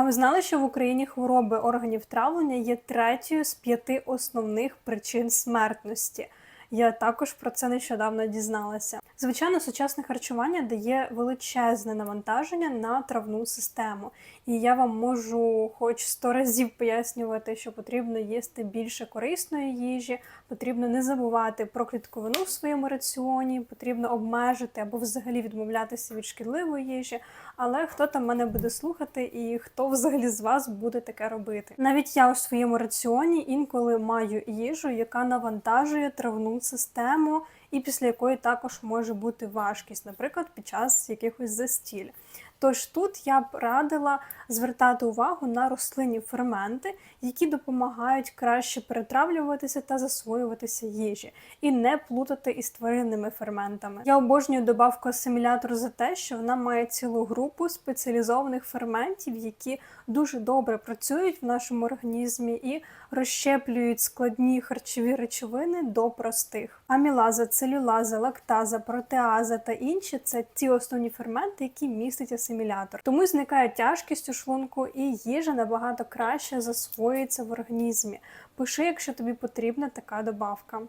А ви знали, що в Україні хвороби органів травлення є третьою з п'яти основних причин смертності? Я також про це нещодавно дізналася. Звичайно, сучасне харчування дає величезне навантаження на травну систему, і я вам можу хоч сто разів пояснювати, що потрібно їсти більше корисної їжі, потрібно не забувати про клітковину в своєму раціоні, потрібно обмежити або взагалі відмовлятися від шкідливої їжі. Але хто там мене буде слухати, і хто взагалі з вас буде таке робити? Навіть я у своєму раціоні інколи маю їжу, яка навантажує травну систему, і після якої також може бути важкість, наприклад, під час якихось застіль. Тож тут я б радила звертати увагу на рослинні ферменти, які допомагають краще перетравлюватися та засвоюватися їжі, і не плутати із тваринними ферментами. Я обожнюю добавку асимілятор за те, що вона має цілу групу спеціалізованих ферментів, які дуже добре працюють в нашому організмі і розщеплюють складні харчові речовини до простих. Амілаза, целюлаза, лактаза, протеаза та інші це ті основні ферменти, які містить асимілятор. Тому зникає тяжкість у шлунку, і їжа набагато краще засвоюється в організмі. Пиши, якщо тобі потрібна така добавка.